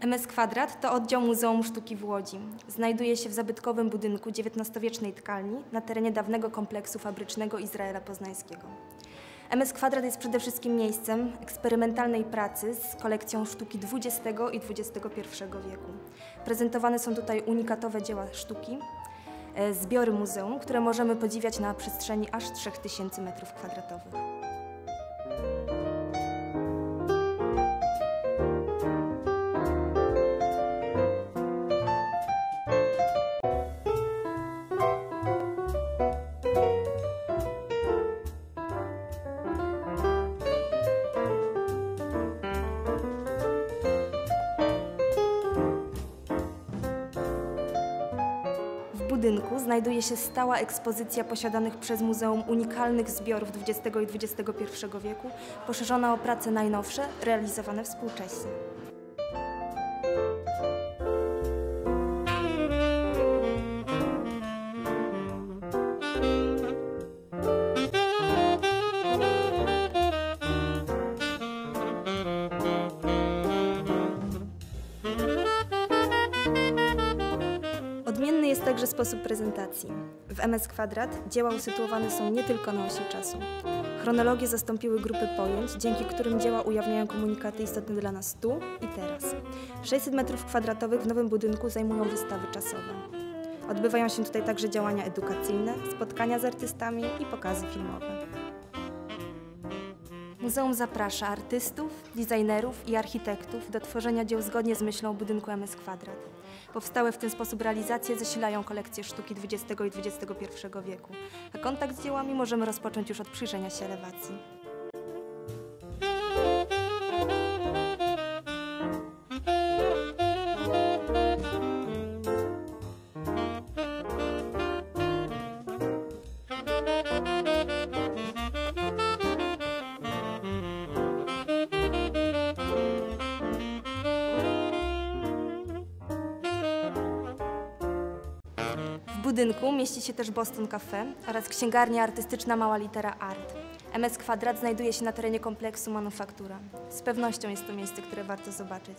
MS Kwadrat to oddział Muzeum Sztuki w Łodzi. Znajduje się w zabytkowym budynku XIX-wiecznej tkalni na terenie dawnego kompleksu fabrycznego Izraela Poznańskiego. MS Kwadrat jest przede wszystkim miejscem eksperymentalnej pracy z kolekcją sztuki XX i XXI wieku. Prezentowane są tutaj unikatowe dzieła sztuki, e, zbiory muzeum, które możemy podziwiać na przestrzeni aż 3000 m2. Budynku znajduje się stała ekspozycja posiadanych przez muzeum unikalnych zbiorów XX i XXI wieku, poszerzona o prace najnowsze, realizowane współcześnie. Także sposób prezentacji. W MS Kwadrat dzieła usytuowane są nie tylko na osi czasu. Chronologie zastąpiły grupy pojęć, dzięki którym dzieła ujawniają komunikaty istotne dla nas tu i teraz. 600 m2 w nowym budynku zajmują wystawy czasowe. Odbywają się tutaj także działania edukacyjne, spotkania z artystami i pokazy filmowe. Muzeum zaprasza artystów, designerów i architektów do tworzenia dzieł zgodnie z myślą budynku MS Kwadrat. Powstałe w ten sposób realizacje zasilają kolekcję sztuki XX i XXI wieku, a kontakt z dziełami możemy rozpocząć już od przyjrzenia się elewacji. Budynku mieści się też Boston Cafe oraz księgarnia artystyczna Mała Litera Art. MS Kwadrat znajduje się na terenie kompleksu Manufaktura. Z pewnością jest to miejsce, które warto zobaczyć.